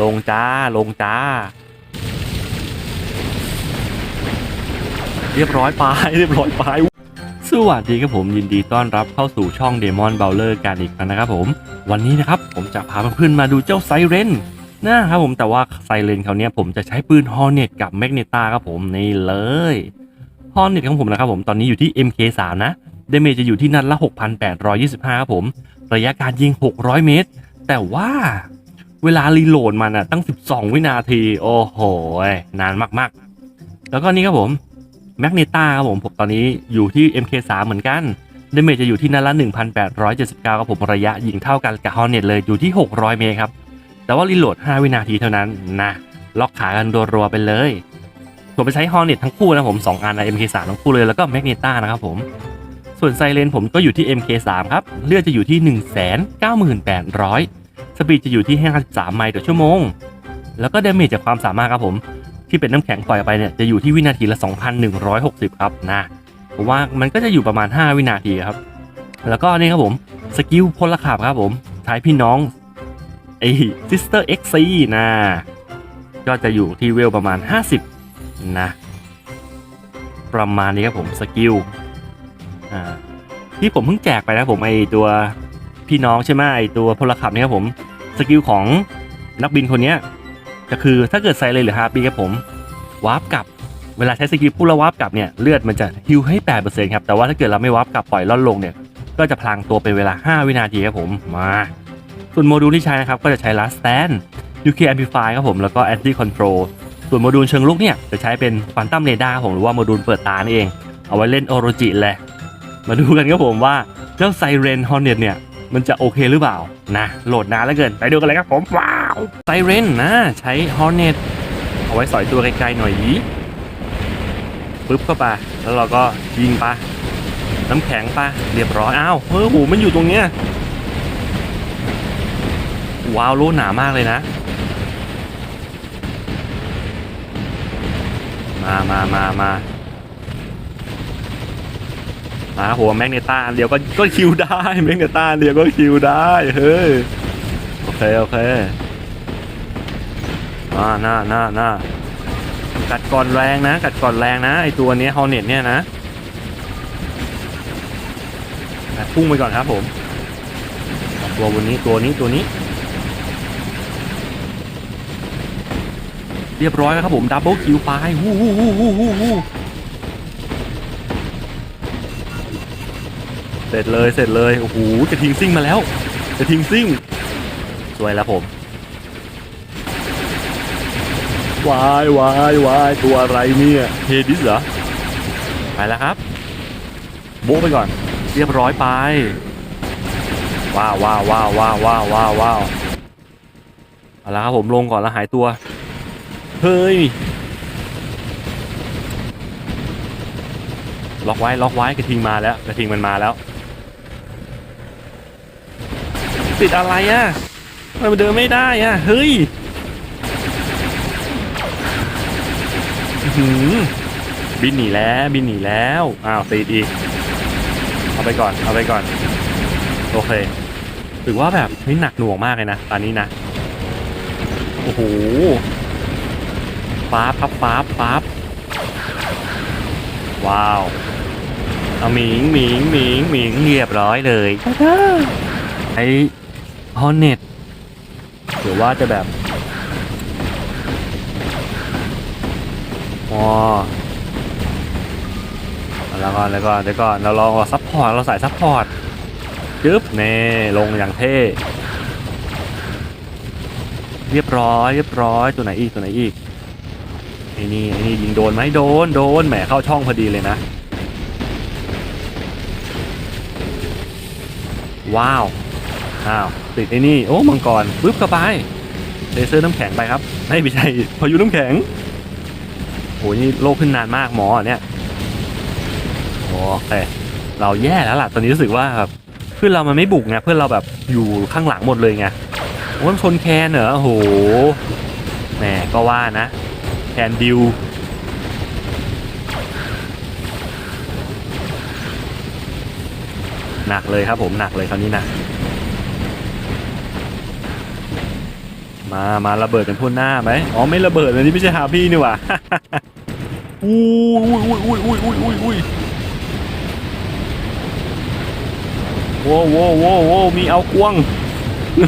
ลงจ้า ลงจ้า เรียบร้อยไปเรียบร้อยไปสวัสดีครับผมยินดีต้อนรับเข้าสู่ช่อง Demon b o w l e r กันอีกครั้งนะครับผม วันนี้นะครับผมจะพาเพื่อนๆมาดูเจ้าไซเรนนะครับผมแต่ว่าไซเรนเขาเนี้ยผมจะใช้ปืนฮอร์เน็ตกับแมกเนต้าครับผมนี่เลยฮอร์เน็ตของผมนะครับผมตอนนี้อยู่ที่ MK3 นะเดเมจจะอยู่ที่นัดละ 6,825 ครับผม ระยะการยิง 600 เมตร แต่ว่า เวลารีโหลดมันอะตั้ง 12 วินาที โอ้โห นานมากๆ แล้วก็นี่ครับผมแมกเนตาครับผมผมตอนนี้อยู่ที่ MK3 เหมือนกันเดเมจจะอยู่ที่นัดละ 1,879ครับผมระยะยิงเท่ากันกับฮอร์เน็ตเลยอยู่ที่ 600 เมตรครับ แต่ว่ารีโหลด 5 วินาทีเท่านั้นนะล็อกขากันรัวๆไปเลยผมไปใช้ฮอร์เน็ตทั้งคู่นะผม 2 อันนะ MK3 ทั้งคู่เลยแล้วก็แมกเนตานะครับผม ส่วนไซเรนผมก็อยู่ที่ MK3 ครับ เลือดจะอยู่ที่ 1,9800 สปีดจะอยู่ที่ 53 ไมล์ต่อชั่วโมง แล้วก็เดเมจจากความสามารถครับผม ที่เป็นน้ำแข็งปล่อยไปเนี่ยจะอยู่ที่วินาทีละ 2,160 ครับนะผมว่ามันก็จะอยู่ประมาณ 5 วินาทีครับ แล้วก็นี่ครับผมสกิลพลขับครับผมท้ายพี่น้องไอ้ Sister XC นะก็จะอยู่ที่เวลประมาณ 50 นะ ประมาณนี้ครับผมสกิลอ่าที่ผมเพิ่งแจกไปนะผมไอตัวพี่น้องใช่ไหมไอตัวพลขับเนี่ยครับผม สกิลของนักบินคนนี้ก็คือถ้าเกิดใส่เลยหรือฮาปีครับผมวาร์ปกลับเวลาใช้สกิลปุ๊บแล้ววาร์ปกลับเนี่ยเลือดมันจะฮิวให้8%ครับแต่ว่าถ้าเกิดเราไม่วาร์ปกลับปล่อยล่อนลงเนี่ยก็จะพลางตัวเป็นเวลา 5 วินาทีครับผมมาส่วนโมดูลที่ใช้นะครับก็จะใช้ last stand UK amplify ครับผมแล้วก็ anti control ส่วนโมดูลเชิงลุกเนี่ยจะใช้เป็น quantum radar ครับผมหรือว่าโมดูลเปิดตานั่นเอง เอาไว้เล่นโอโรจิเลยมาดูกันครับผมว่าเจ้าไซเรนฮอร์เน็ตเนี่ย มันจะโอเคหรือเปล่านะโหลดนานแล้วเกิน ไปดูกันเลยครับผมว้าวไซเรนนะ ใช้ฮอร์เน็ตเอาไว้สอยตัวไกลๆหน่อยยีปึ๊บเข้าไปแล้วเราก็ยิงไปะน้ำแข็งไปะเรียบร้อยอ้าวเฮ้ยโหมันอยู่ตรงเนี้ยว้าวโลหนามากเลยนะ มามามามา มาหัวแมกเนต้าเดียวก็ก็คิวได้แมกเนต้าเดียวก็คิวได้เฮ้ยโอเคโอเคอ่าหน้าหน้าหน้ากัดก่อนแรงนะ กัดก่อนแรงนะไอตัวนี้ฮอเน็ตเนี่ยนะอะพุ่งไปก่อนครับผมตัวบนนี้ตัวนี้ตัวนี้ เรียบร้อยแล้วครับผมดับเบิลคิวไปวู้วู้วู้วู้วู้ เสร็จเลยเสร็จเลยโอ้โหจะทิ้งซิ่งมาแล้วจะทิ้งซิ่งสวยแล้วผมวายวายวายตัวอะไรเนี่ยเฮดิสเหรอไปแล้วครับโบไปก่อน เรียบร้อยไป ว้าวว้าวว้าวว้าวว้าวว้าวว้าวเอาละครับผมลงก่อนแล้วหายตัว เฮ้ยล็อกไว้ล็อกไว้กระทิงมาแล้วกระทิงมันมาแล้ว ติดอะไรอะทำไมมันเดินไม่ได้อะ เฮ้ยหือบินหนีแล้วบินหนีแล้วอ้าวติดอีก เอาไปก่อน เอาไปก่อน โอเคถือว่าแบบนี่หนักหน่วงมากเลยนะตอนนี้นะ โอ้โหฟ้าปั๊บฟ้าบปั๊บว้าวเอาหมิงหมิงหมิงหมิงเรียบร้อยเลยไอ ฮอนเน็ตหรือว่าจะแบบอ๋อแล้วก็แล้วก็แล้วก็เราลองซัพพอร์ตเราใส่ซัพพอร์ตจึ๊บเน่ลงอย่างเท่เรียบร้อยเรียบร้อยตัวไหนอีกตัวไหนอีกไอ้นี่ไอ้นี่ยิงโดนไหมโดนโดนแหมเข้าช่องพอดีเลยนะ ว้าว อ้าวติดไอ้นี่โอ้มังกรปึ๊บเข้าไปเลเซอร์น้ำแข็งไปครับไม่ไม่ใช่พายุน้ำแข็งโหนี่โลกขึ้นนานมากหมอเนี่ยโอเคเราแย่แล้วล่ะตอนนี้รู้สึกว่าแบบเพื่อนเรามันไม่บุกไงเพื่อนเราแบบอยู่ข้างหลังหมดเลยไงโอ้ชนแคนเหรอโอ้โหแหมก็ว่านะแคนดิวหนักเลยครับผมหนักเลยคราวนี้นะ มามาระเบิดกันทั่วหน้าไหมอ๋อไม่ระเบิดอันนี้ไม่ใช่ฮาพี่นี่หว่าอุ้ยอุ้ยอุ้ยอุ้ยอุ้ยอุ้ยอุ้ยโว้โว้โว้โว้มีเอากวง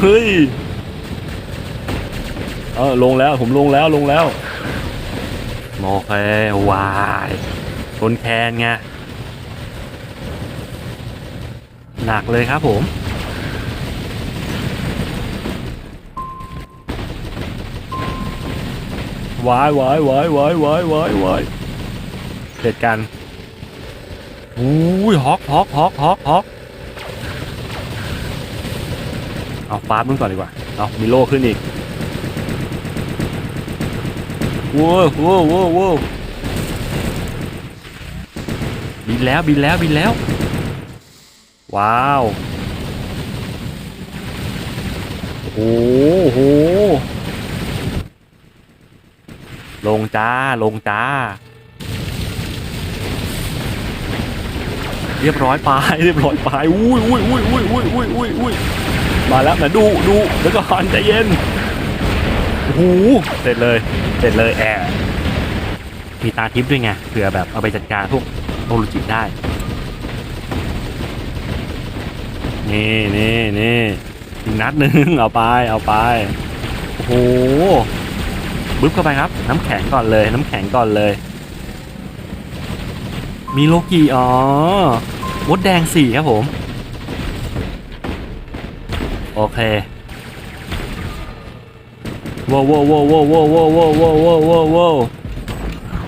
เฮ้ยเออลงแล้วผมลงแล้วลงแล้วโอเควายทนแคนไงหนักเลยครับผม วายวายวายวายวายวายวายเด็ดกันอุ้ยฮอกฮอกฮอกฮอกฮอกเอาฟาดมึงก่อนดีกว่า เอามีโล่ขึ้นอีกโว้วโว้วโว้วโว้วบินแล้วบินแล้วบินแล้ว ว้าวโอ้โห ลงจ้า ลงจ้า เรียบร้อยไปเรียบร้อยไปอุ้ยอุ้ยอุ้ยอุ้ยอุ้ยอุ้ยอุ้ยอุ้ยมาแล้วนะดูดูแล้วก็หันใจเย็นโอ้โหเสร็จเลยเสร็จเลยแอบมีตาทิพย์ด้วยไงเผื่อแบบเอาไปจัดการพวกโอรุจิได้ นี่นี่นี่อีกนัดหนึ่งเอาไปเอาไปโอ้โห บึ๊บเข้าไปครับ น้ำแข็งก่อนเลย น้ำแข็งก่อนเลย มีโลกีอ๋อมดแดงสี่ครับผม โอเคว้าวว้าวว้าวว้าวว้าวว้าวว้าวว้าวว้าวว้าว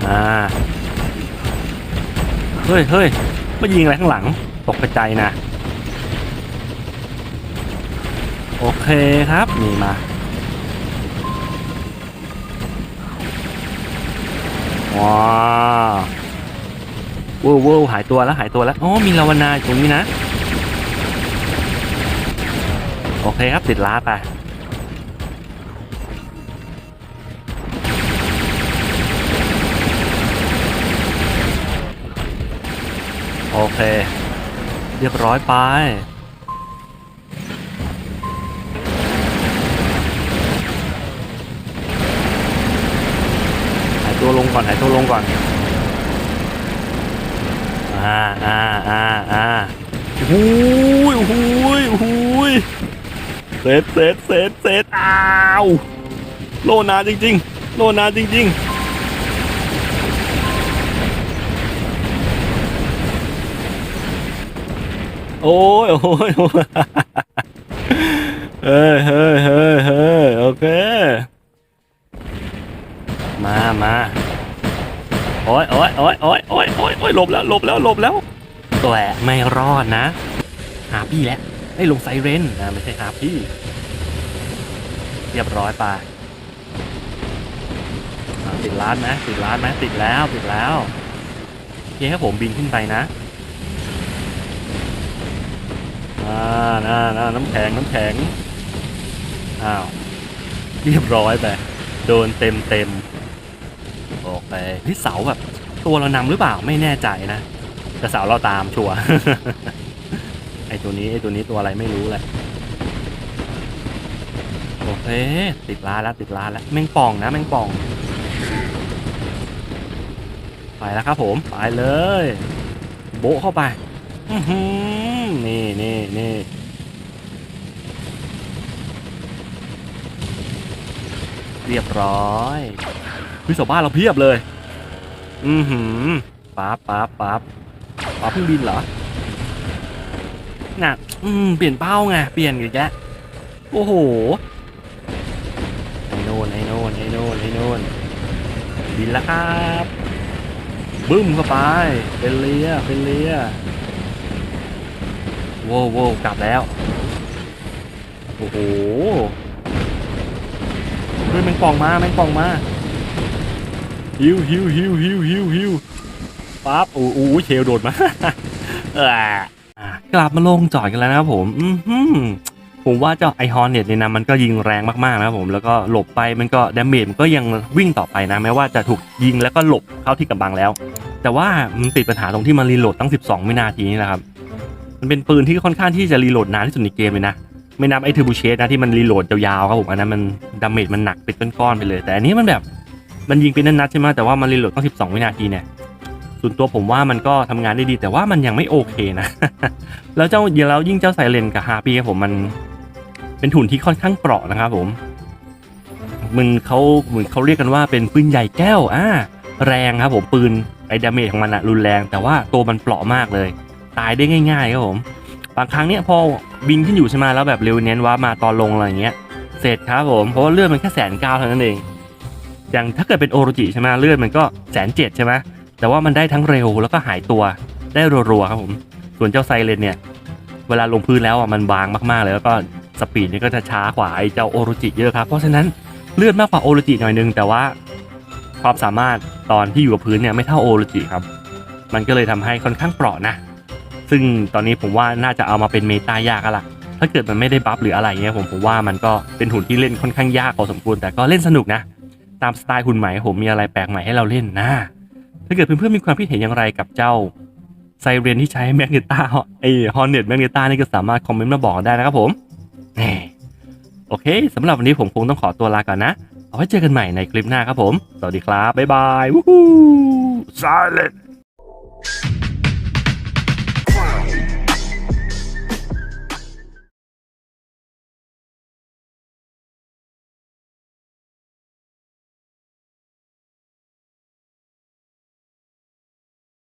อ่าเฮ้ยเฮ้ยมายิงอะไรข้างหลัง ตกกระจนะ โอเคครับ นี่มา ว้าวว้าววหายตัวแล้วหายตัวแล้ว อ๋อ มีลาวนาอยู่ตรงนี้นะ โอเคครับ ติดล้าไป โอเค เรียบร้อยไป งก่อนหายตัวลงก่อน อ่าอ่าอ่าอ่าหูยหูยหูยเสร็จเสร็จเสร็จเสร็จอ้าวโลนาจริง ๆ โลนาจริง ๆโอ้ยโอ้ยโอ้ยเฮ้ยเฮ้ยเฮ้ยเฮ้ยโอเค มา มา โอ้ยโอ้ยโอ้ยโอ้ยโอ้ยโอ้ยโอ้ยหลบแล้วหลบแล้วหลบแล้วตัวแหละไม่รอดนะหาพี่แล้วได้ลงไซเรนนะไม่ใช่หาพี่เรียบร้อยไปอ่าติดร้านไหมติดร้านไหมติดแล้วติดแล้วโอเคครับผมบินขึ้นไปนะอ่าน่าน่าน้ำแข็งน้ำแข็งอ้าวเรียบร้อยไปโดนเต็มเต็ม โอเคที่เสาแบบ ตัวเรานำหรือเปล่าไม่แน่ใจนะแต่เสาเราตามชัวร์ไอตัวนี้ไอตัวนี้ตัวอะไรไม่รู้แหละโอเค ติดล้าแล้วติดล้าแล้วแมงป่องนะแมงป่อง ไปแล้วครับผมไปเลย โบเข้าไปนี่นี่นี่เรียบร้อย วิสบ้านเราเพียบเลย อือหือปั๊บปั๊บปั๊บปั๊บเพิ่งบินเหรอน่ะอืมเปลี่ยนเป้าไง เปลี่ยนอีกแล้วโอ้โห ไอ้โนนไอ้โนนไอ้โนนไอ้โนนบินแล้วครับ บึ้มเข้าไป เป็นเลียเป็นเลียโว้วโว้วกลับแล้ว โอ้โหเฮ้ยแมงป่องมาแมงป่องมา ฮิวฮิวฮิวฮิวฮิวฮิวปั๊บโอ้โหเชลโดดมาเอออะกลับมาลงจอดกันแล้วนะครับผมอือหือผมว่าเจ้าไอฮอนเนี่ยนะมันก็ยิงแรงมากๆนะครับผมแล้วก็หลบไปมันก็ดาเมจมันก็ยังวิ่งต่อไปนะแม้ว่าจะถูกยิงแล้วก็หลบเข้าที่กำบังแล้ว แต่ว่ามันติดปัญหาตรงที่มันรีโหลดตั้ง 12วินาทีนี่แหละครับมันเป็นปืนที่ค่อนข้างที่จะรีโหลดนานที่สุดในเกมเลยนะไม่นับไอเทอร์บูเชสนะที่มันรีโหลดยาวๆครับผมอันนั้นมันดาเมจมันหนักเป็นก้อนๆไปเลย แต่อันนี้มันแบบ มันยิงเป็นนัดๆใช่ไหมแต่ว่ามันรีโหลดต้อง12 วินาทีเนี่ยส่วนตัวผมว่ามันก็ทำงานได้ดีแต่ว่ามันยังไม่โอเคนะ แล้วเจ้าแล้วยิ่งเจ้าไซเรนกับฮาปี้ครับผมมันเป็นถุนที่ค่อนข้างเปราะนะครับผม มันเขาเหมือนเขาเรียกกันว่าเป็นปืนใหญ่แก้วอ่าแรงครับผมปืนไอ้ดาเมจของมันอะรุนแรง แต่ว่าตัวมันเปราะมากเลย ตายได้ง่ายๆครับผมบางครั้งเนี่ยพอบินขึ้นอยู่ใช่ไหมแล้วแบบเร็วเน้นว่ามาตอนลงอะไรเงี้ยเสร็จครับผมเพราะว่าเลือดมันแค่แสนเก้าเท่านั้นเอง อย่างถ้าเกิดเป็นโอโรจิใช่ไหมเลือดมันก็แสนเจ็ดใช่ไหมแต่ว่ามันได้ทั้งเร็วแล้วก็หายตัวได้รัวๆครับผม ส่วนเจ้าไซเรนเนี่ย เวลาลงพื้นแล้วอะมันบางมากๆเลยแล้วก็สปีดเนี่ยก็จะช้ากว่าไอ้เจ้าโอโรจิเยอะครับ เพราะฉะนั้นเลือดมากกว่าโอโรจิหน่อยนึง แต่ว่าความสามารถตอนที่อยู่กับพื้นเนี่ยไม่เท่าโอโรจิครับ มันก็เลยทำให้ค่อนข้างเปราะนะ ซึ่งตอนนี้ผมว่าน่าจะเอามาเป็นเมตายากอะละถ้าเกิดมันไม่ได้บัฟหรืออะไรเงี้ยผมผมว่ามันก็เป็นหุ่นที่เล่นค่อนข้างยากพอสมควรแต่ก็เล่นสนุกนะ ตามสไตล์หุ่นใหม่ผมมีอะไรแปลกใหม่ให้เราเล่นนะถ้าเกิดเพื่อนๆมีความคิดเห็นอย่างไรกับเจ้าไซเรนที่ใช้แมกเนต้าไอฮอนเน็ตแมกเนต้านี่ก็สามารถคอมเมนต์มาบอกได้นะครับผมนี่โอเคสำหรับวันนี้ผมคงต้องขอตัวลาก่อนนะ เอาไว้เจอกันใหม่ในคลิปหน้าครับผม สวัสดีครับ บ๊ายบายวู้ฮู้ไซเรน